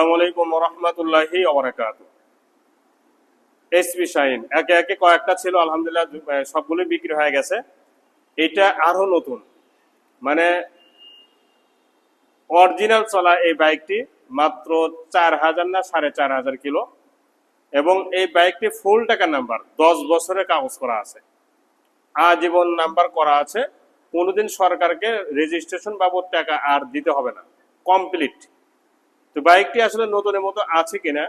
আসসালামু আলাইকুম রহমতুল্লাহি ওবরাকাত। এসপি শাহিন, একে একে কয়েকটা ছিল, আলহামদুলিল্লাহ সবগুলোই বিক্রি হয়ে গেছে। এটা আরও নতুন। মানে অরিজিনাল চলা এই বাইকটি মাত্র চার হাজার না সাড়ে চার হাজার কিলো। এবং এই বাইকটি ফুল টাকা নাম্বার, দশ বছরের কাগজ করা আছে। আজীবন নাম্বার করা আছে। কোনোদিন সরকারকে রেজিস্ট্রেশন বাবদ টাকা আর দিতে হবে না। কমপ্লিট। তো বাইকটি আসলে নতুনের মতো আছে কিনা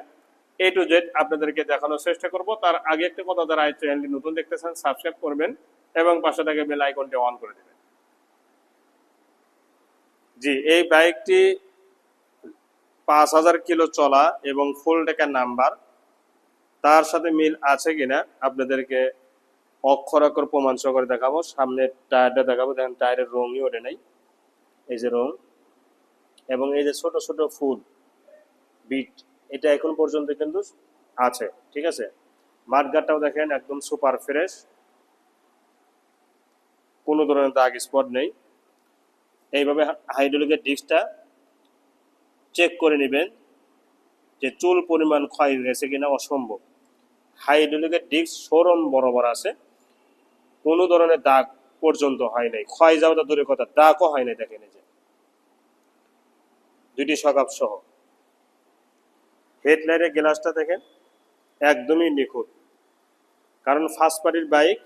এ টু জেড আপনাদেরকে দেখানোর চেষ্টা করব। তার আগে একটা কথা যারা এই চ্যানেলটি নতুন দেখতেছেন সাবস্ক্রাইব করবেন এবং পাশে থেকে বেল আইকনটি অন করে দেবেন। জি, এই বাইকটি পাঁচ হাজার কিলো চলা এবং ফুল টাকার নাম্বার তার সাথে মিল আছে কিনা আপনাদেরকে অক্ষর অক্ষর প্রমাণ সহকারে দেখাবো। সামনে টায়ারটা দেখাবো, দেখেন টায়ারের রঙই ওঠে নাই। এই যে রং এবং এই যে ছোট ছোট ফুল বিট, এটা এখন পর্যন্ত কিন্তু আছে, ঠিক আছে? মাঠঘাটটাও দেখেন একদম সুপার ফ্রেশ কোনো ধরনের দাগ স্পট নেই। এইভাবে হাইড্রোলিকের ডিস্কটা চেক করে নেবেন যে চুল পরিমাণ ক্ষয় গেছে কিনা অসম্ভব। হাইড্রোলিকের ডিস্ক সরম বরাবর আছে। কোনো ধরনের দাগ পর্যন্ত হয় নাই। ক্ষয় যাওয়াটা দূরের কথা, দাগও হয় নাই দেখেন এই যে। দুটি সকাপ সহ। হেডলাইটের গ্লাসটা দেখেন, একদমই নিখুঁত। কারণ ফার্স্ট পার্টির বাইক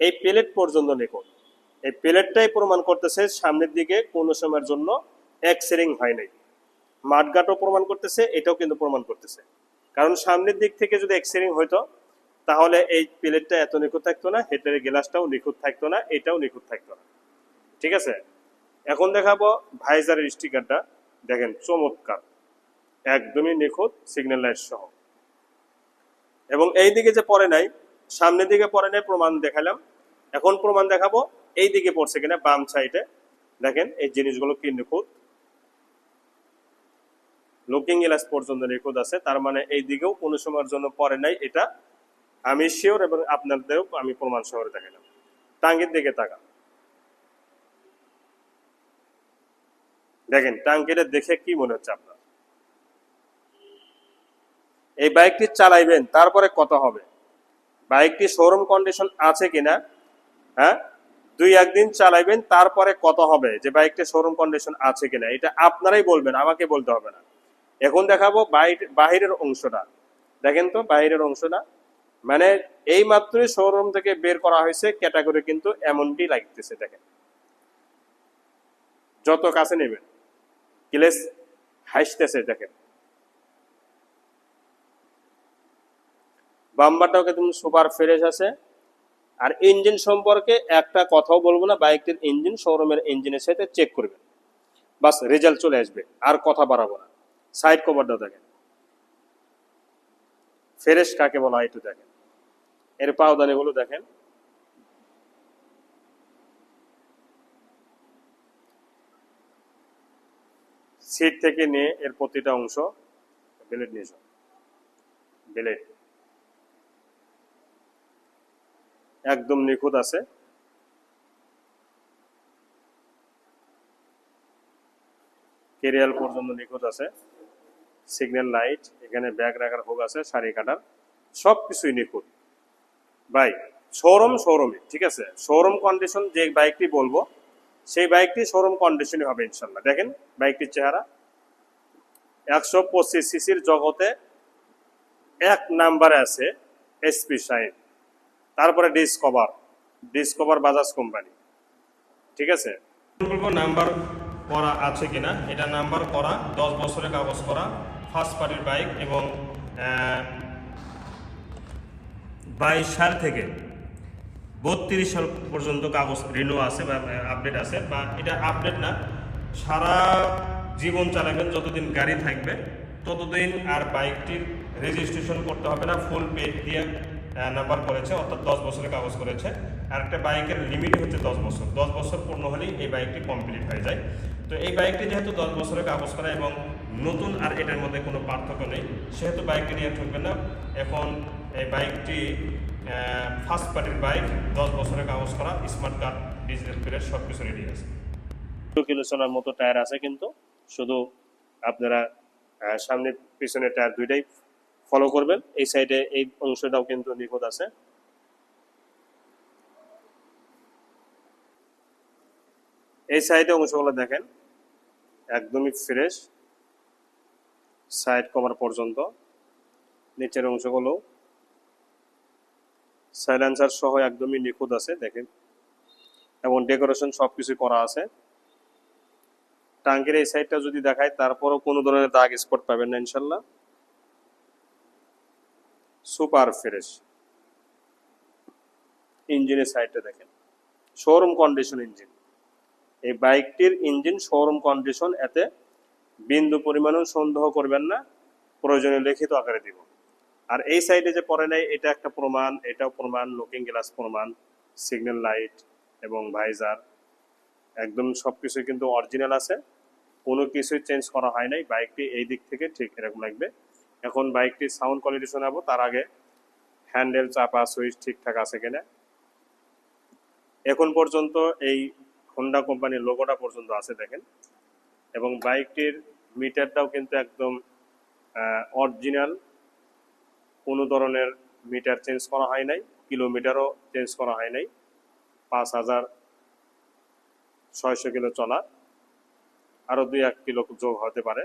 এই প্লেট পর্যন্ত নিখুঁত। এই প্লেটটাই প্রমাণ করতেছে সামনের দিকে কোনো সময়ের জন্য এক্সেরিং হয় নাই। মাঠঘাটও প্রমাণ করতেছে, এটাও কিন্তু প্রমাণ করতেছে। কারণ সামনের দিক থেকে যদি এক্সেরিং হইতো, তাহলে এই প্লেটটা এত নিখুঁত থাকতো না, হেডলাইটের গ্লাসটাও নিখুঁত থাকতো না, এটাও নিখুঁত থাকতো না। ঠিক আছে? এখন দেখাবো ভাইজারের স্টিকারটা দেখেন, চমৎকার। একদমই নিখুঁত সিগন্যাল লাইট সহ। এবং এই দিকে যে পড়ে নাই সামনের দিকে পড়ে নাই প্রমাণ দেখালাম। এখন প্রমাণ দেখাবো, এই দিকে পড়ছে কিনা বাম সাইডে দেখেন, এই জিনিসগুলো কি নিখুঁত। লুকিং গ্লাস পর্যন্ত নিখুঁত আছে, তার মানে এই দিকেও কোনো সময়ের জন্য পড়ে নাই এটা। আমি শিওর এবং আপনাদেরও আমি প্রমাণ শহরে দেখালাম। টাঙ্গির দিকে তাকা দেখেন, টাঙ্কিটা দেখে কি মনে হচ্ছে আপনার? এই বাইকটি চালাইবেন, তারপরে কত হবে। বাইকটি শোরুম কন্ডিশন আছে কিনা হ্যাঁ? দুই, একদিন চালাইবেন, তারপরে কত হবে যে বাইকটি শোরুম কন্ডিশন আছে কিনা। এটা আপনারাই বলবেন, আমাকে বলতে হবে না। এখন দেখাবো বাহিরের অংশটা। দেখেন তো বাইরের অংশটা। মানে এই মাত্রই শোরুম থেকে বের করা হয়েছে ক্যাটাগরি কিন্তু এমনটি লাগতেছে, দেখেন। যত কাছে নেবেন কিলেস হাসতেছে, দেখেন। বাম্বারটাও কিন্তু সুপার ফ্রেশ আছে। আর ইঞ্জিন সম্পর্কে একটা কথাও বলব না, বাইকটির ইঞ্জিন, শোরুমের ইঞ্জিনের সাথে চেক করবেন। বাস রেজাল্ট চলে আসবে, আর কথা বাড়াবো না। সাইড কভারটাও দেখেন। ফ্রেশ কাকে বলা একটু দেখেন। এর পাওদানিগুলো দেখেন। সিট থেকে নিয়ে এর প্রতিটা অংশ বেলেট নিয়ে যাও। বেলেট একদম নিখুঁত আছে। কেরিয়াল পর্যন্ত নিখুঁত আছে। সিগন্যাল লাইট, এখানে ব্যাগ রাখার হোক আছে, শাড়ি কাটার। সব কিছুই নিখুঁত। ভাই, শোরুম শোরুমে ঠিক আছে? শোরুম কন্ডিশন যে বাইকটি বলব, সেই বাইকটি শোরুম কন্ডিশনই হবে ইনশাল্লাহ দেখেন বাইকটির চেহারা। একশো পঁচিশ সিসির জগতে এক নাম্বারে আছে এসপি শাইন তারপরে ডিসকভার ডিসকভার বাজাজ কোম্পানি ঠিক আছে? নাম্বার করা আছে কিনা? এটা নাম্বার করা, দশ বছরের কাগজ করা ফার্স্ট পার্টির বাইক এবং বাইশ সাল থেকে বত্রিশ সাল পর্যন্ত কাগজ রিনিউ আছে বা আপডেট আছে বা এটা আপডেট না, সারা জীবন চালাবেন, যতদিন গাড়ি থাকবে, ততদিন আর বাইকটির রেজিস্ট্রেশন করতে হবে না ফুল পেড দিয়ে নাম্বার করেছে, অর্থাৎ দশ বছরের কাগজ করেছে। আর একটা বাইকের লিমিট হচ্ছে দশ বছর। দশ বছর পূর্ণ হলেই এই বাইকটি কমপ্লিট হয়ে যায়। তো এই বাইকটি যেহেতু দশ বছরের কাগজ করা এবং নতুন আর এটার মধ্যে কোনো পার্থক্য নেই, সেহেতু বাইকটি নিয়ে ঠকবে না। এখন এই বাইকটি ফার্স্ট পার্টির বাইক, দশ বছরের কাগজ করা স্মার্ট কার্ড ডিজিটাল প্লেট সব কিছু রেডি আছে কিলো চলার মতো টায়ার আছে কিন্তু, শুধু আপনারা সামনে পিছনে টায়ার দুইটাই ফলো করবেন। এই সাইডে এই অংশটাও কিন্তু নিখুঁত আছে। এই সাইডে অংশগুলো দেখেন, একদমই ফ্রেশ সাইড কমার পর্যন্ত। নিচের অংশগুলো। সাইলেন্সার সহ একদমই নিখুঁত আছে, দেখেন। এবং ডেকোরেশন সব কিছু করা আছে। টাঙ্কির এই সাইডটা যদি দেখায় তারপরও কোনো ধরনের দাগ স্পট পাবেন না, ইনশাল্লাহ। Super fresh. ইঞ্জিনের সাইডটা দেখেন। Showroom condition engine. এই বাইকটির ইঞ্জিন শোরুম কন্ডিশন এতে বিন্দু পরিমাণও সন্দেহ করবেন না, প্রয়োজনীয় লিখিত আকারে দিব। আর এই সাইডে যে পরে নেই, এটা একটা প্রমাণ, এটাও প্রমাণ লুকিং গ্লাস প্রমাণ সিগন্যাল লাইট এবং ভাইজার একদম সবকিছু কিন্তু অরিজিনাল আছে। কোনো কিছুই চেঞ্জ করা হয় নাই। বাইকটি এই দিক থেকে ঠিক এরকম লাগবে। এখন বাইকটির সাউন্ড কোয়ালিটি শোনাবো, তার আগে হ্যান্ডেল, চাপা, সুইচ ঠিকঠাক আছে কিনা। এখন পর্যন্ত এই হোন্ডা কোম্পানির লোগোটা পর্যন্ত আছে দেখেন। এবং বাইকটির মিটারটাও কিন্তু একদম অরিজিনাল কোনো ধরনের মিটার চেঞ্জ করা হয় নাই, কিলোমিটারও চেঞ্জ করা হয় নাই। পাঁচ হাজার ছয়শো কিলো চলা। আরও দুই এক কিলো যোগ হতে পারে।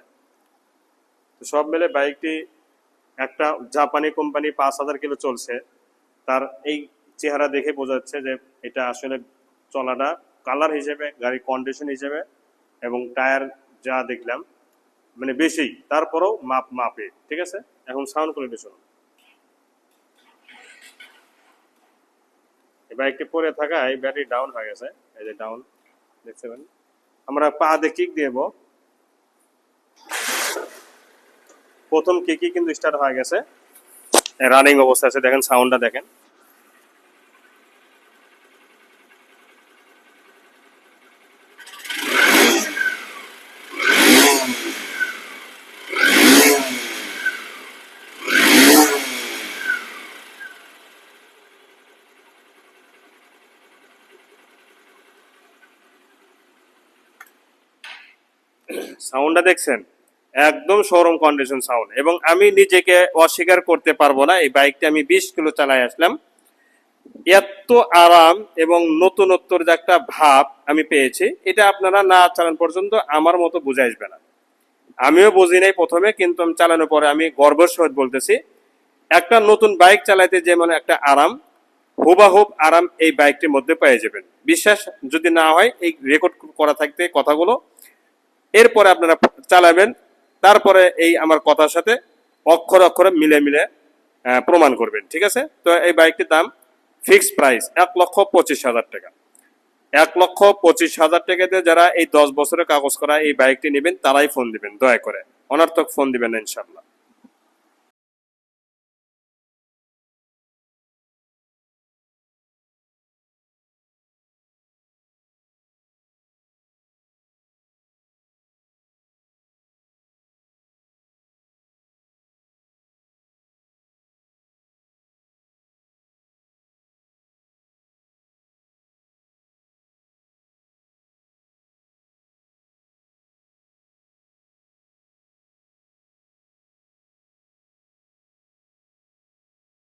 সব মিলে বাইকটি একটা জাপানি কোম্পানি পাঁচ হাজার কিলো চলছে। তার এই চেহারা দেখে বোঝা যাচ্ছে যে এটা আসলে চলাটা কালার হিসেবে, গাড়ির কন্ডিশন হিসেবে এবং টায়ার যা দেখলাম মানে বেশি, তারপরেও মাপ মাপে, ঠিক আছে? এখন সাউন্ড কোয়ালিটি শুনুন এই বাইকটি পরে থাকায় ব্যাটারি ডাউন হয়ে গেছে, এই যে ডাউন দেখতে আমরা পা দিয়ে কিক দিব প্রথম কিকই কিন্তু স্টার্ট হয়ে গেছে। রানিং অবস্থা আছে দেখেন সাউন্ডটা দেখেন। সাউন্ডটা দেখছেন? একদম শোরুম কন্ডিশন সাউন্ড এবং আমি নিজেকে অস্বীকার করতে পারব না, এই বাইকটা আমি বিশ কিলো চালাই আসলাম। এত আরাম এবং নতুনত্বর যে একটা ভাব আমি পেয়েছি, এটা আপনারা না চালান পর্যন্ত আমার মতো বুঝে আসবে না। আমিও বুঝি নাই প্রথমে, কিন্তু আমি চালানোর পরে আমি গর্বের সহিত বলতেছি, একটা নতুন বাইক চালাইতে যেমন একটা আরাম হুবাহুব আরাম এই বাইকটির মধ্যে পেয়ে যাবেন। বিশ্বাস যদি না হয়, এই রেকর্ড করা থাকতে কথাগুলো, এরপরে আপনারা চালাবেন তারপরে এই আমার কথার সাথে অক্ষর অক্ষরে মিলে মিলে প্রমাণ করবেন, ঠিক আছে? তো এই বাইকটির দাম ফিক্স প্রাইস এক লক্ষ পঁচিশ হাজার টাকা। এক লক্ষ পঁচিশ হাজার টাকাতে যারা এই দশ বছরের কাগজ করা এই বাইকটি নেবেন, তারাই ফোন দিবেন, দয়া করে। অনার্থক ফোন দিবেন ইনশাল্লাহ